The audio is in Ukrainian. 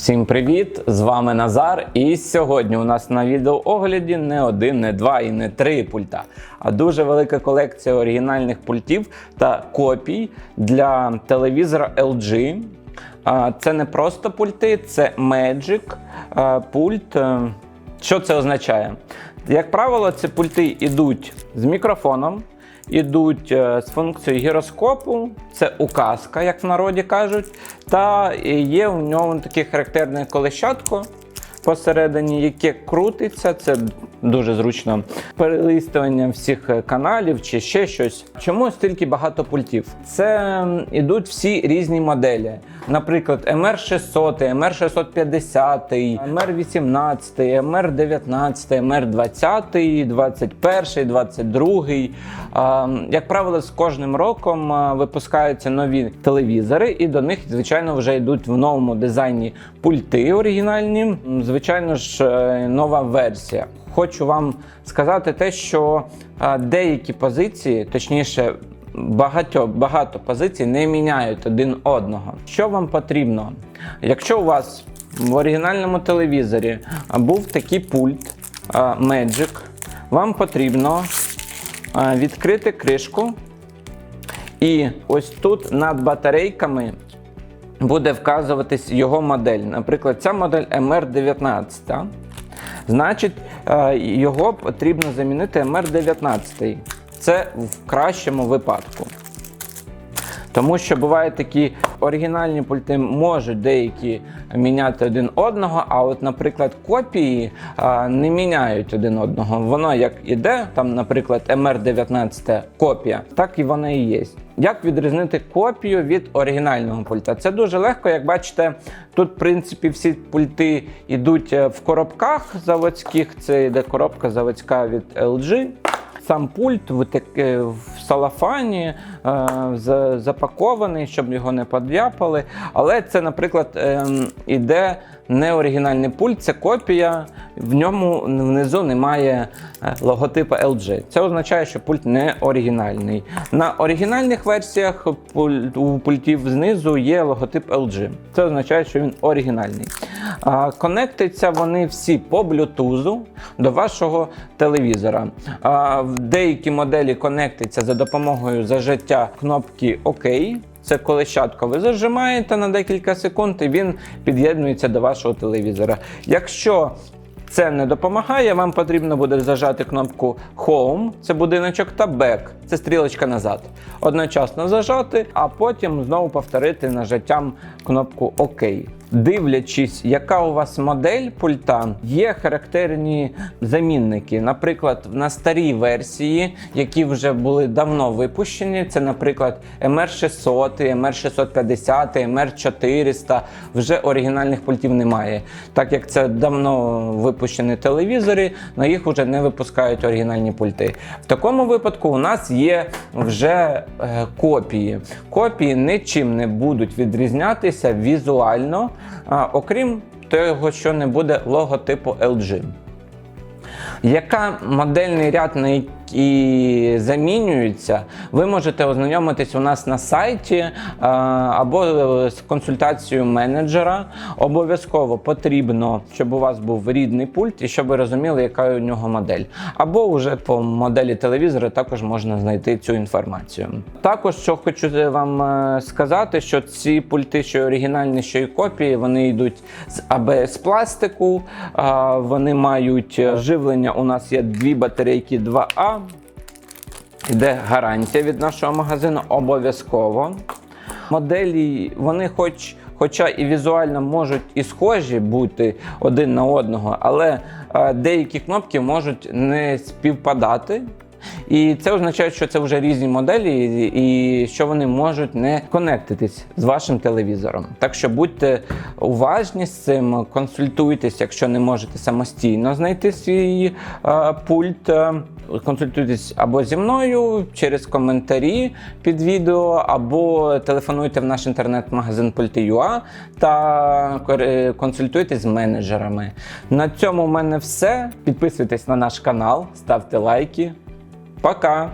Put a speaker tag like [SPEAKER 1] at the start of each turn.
[SPEAKER 1] Всім привіт! З вами Назар. І сьогодні у нас на відеоогляді не один, не два і не три пульта, а дуже велика колекція оригінальних пультів та копій для телевізора LG. Це не просто пульти, це Magic пульт. Е, Що це означає? Як правило, ці пульти йдуть з мікрофоном, ідуть е, з функцією гіроскопу, це указка, як в народі кажуть, та є у ньому таке характерне колещатко посередині, яке крутиться. Це дуже зручно. Перелистування всіх е, каналів чи ще щось. Чому стільки багато пультів? Це м, ідуть всі різні моделі. Наприклад, MR600, MR650, MR18, MR19, MR20, 21, 22. А, Як правило, з кожним роком випускаються нові телевізори, і до них, звичайно, вже йдуть в новому дизайні пульти оригінальні. Звичайно ж, е, нова версія. Хочу вам сказати те, що деякі позиції, точніше, багато, багато позицій не міняють один одного. Що вам потрібно? Якщо у вас в оригінальному телевізорі був такий пульт а, Magic, вам потрібно відкрити кришку, і ось тут над батарейками буде вказуватись його модель. Наприклад, ця модель MR19. Значить, е, його потрібно замінити МР-19. Це в кращому випадку. Тому що бувають такі оригінальні пульти можуть деякі міняти один одного, а от, наприклад, копії не міняють один одного. Воно як іде, там, наприклад, MR19 копія, так і вона і є. Як відрізнити копію від оригінального пульта? Це дуже легко, як бачите, тут, в принципі, всі пульти йдуть е, в коробках заводських. Це йде коробка заводська від LG. Сам пульт в, таке, в салафані е, запакований, щоб його не подряпали. Але це, наприклад, е, іде не оригінальний пульт, це копія. В ньому внизу немає е, логотипу LG. Це означає, що пульт не оригінальний. На оригінальних версіях пуль- у пультів знизу є логотип LG. Це означає, що він оригінальний. А, Конектуються вони всі по блютузу до вашого телевізора. Деякі моделі конектиться за допомогою зажиття кнопки ОК. Це колещатко ви зажимаєте на декілька секунд, і він під'єднується до вашого телевізора. Якщо це не допомагає, вам потрібно буде зажати кнопку Home, це будиночок, та Back, це стрілочка назад. Одночасно зажати, а потім знову повторити нажаттям кнопку ОК. Дивлячись, яка у вас модель пульта, є характерні замінники. Наприклад, на старій версії, які вже були давно випущені, це, наприклад, MR600, MR650, MR400, вже оригінальних пультів немає. Так як це давно випущені телевізори, на їх вже не випускають оригінальні пульти. В такому випадку у нас є вже е, копії. Копії нічим не будуть відрізнятися візуально, окрім того, що не буде логотипу LG. Яка модельний ряд, на замінюється, ви можете ознайомитись у нас на сайті або з консультацією менеджера. Обов'язково потрібно, щоб у вас був рідний пульт і щоб ви розуміли, яка у нього модель. Або вже по моделі телевізора також можна знайти цю інформацію. Також що хочу вам е, сказати, що ці пульти, що оригінальні, що і копії, вони йдуть з АБС пластику, вони мають е, живлення. У нас є дві батарейки 2А. Іде гарантія від нашого магазину обов'язково. Моделі, вони хоч, хоча і візуально можуть і схожі бути один на одного, але е, деякі кнопки можуть не співпадати. І це означає, що це вже різні моделі, і що вони можуть не конектитись з вашим телевізором. Так що будьте уважні з цим, консультуйтесь, якщо не можете самостійно знайти свій е, пульт. е, Консультуйтесь або зі мною через коментарі під відео, або телефонуйте в наш інтернет-магазин Пульти.ua та кор- консультуйтесь з менеджерами. На цьому в мене все. Підписуйтесь на наш канал, ставте лайки. Пока!